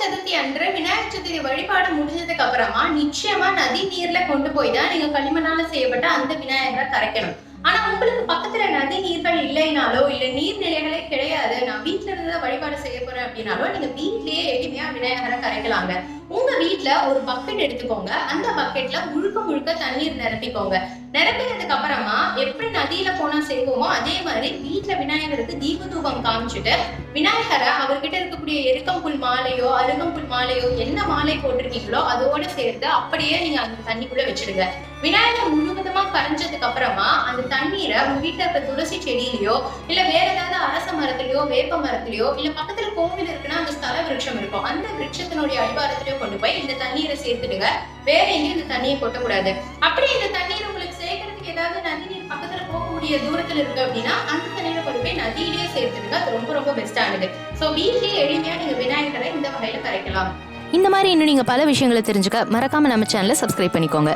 சதுர்த்தி அன்று விநாயகர் சதுர்த்தி வழிபாடு முடிஞ்சதுக்கு அப்புறமா நிச்சயமா நதி நீர்ல கொண்டு போய் தான் நீங்க களிமண்ணால செய்யப்பட்ட அந்த விநாயகரை கரைக்கணும். ஆனா உங்களுக்கு பக்கத்துல நதி நீர்கள் இல்லைனாலோ இல்ல நீர்நிலைகளே கிடையாது நான் வீட்டுல இருந்து தான் வழிபாடு செய்ய போறேன் அப்படின்னாலோ நீங்க வீட்லயே எளிமையா விநாயகரை கரைக்கலாங்க. உங்க வீட்டுல ஒரு பக்கெட் எடுத்துக்கோங்க. அந்த பக்கெட்ல முழுக்க முழுக்க தண்ணீர் நிரப்பிக்கோங்க. நிரப்பினதுக்கு அப்புறமா எப்படி நதியில போனா செய்வோமோ அதே மாதிரி வீட்டுல விநாயகருக்கு தீபதூபம் காமிச்சிட்டு விநாயகரை அவர்கிட்ட இருக்கக்கூடிய எருக்கம்புல் மாலையோ அருகம்புல் மாலையோ என்ன மாலை போட்டிருக்கீங்களோ அதோட சேர்த்து அப்படியே நீங்க அந்த தண்ணிக்குள்ள வச்சிடுங்க. விநாயகர் முழுவதுமா கரைஞ்சதுக்கு அப்புறமா அந்த தண்ணீரை உங்க வீட்டுல இருக்க துளசி செடியிலயோ இல்ல வேற ஏதாவது அரச மரத்திலயோ வேப்ப மரத்திலயோ இல்ல பக்கத்துல கோவில் இருக்குன்னா அந்த ஸ்தல விருட்சம் இருக்கும். அந்த விருட்சத்தினுடைய அடிவாரத்திலயோ கொண்டு போய் இந்த தண்ணீரை சேர்த்துடுங்க. வேற எங்கேயும் இந்த தண்ணியை கொட்டக்கூடாது. அப்படி இந்த தண்ணீர் பக்கத்துல தூரத்துல இருக்கு அப்படின்னா அந்த தண்ணீரை கொண்டு போய் நதியிலேயே சேர்த்துடுங்க. அது ரொம்ப ரொம்ப பெஸ்டானது சோ வீட்லயே எளிமையா நீங்க விநாயகரை இந்த வகையில கரைக்கலாம் இந்த மாதிரி இன்னும் நீங்க பல விஷயங்களை தெரிஞ்சுக்க மறக்காம நம்ம சேனலை சப்ஸ்கிரைப் பண்ணிக்கோங்க.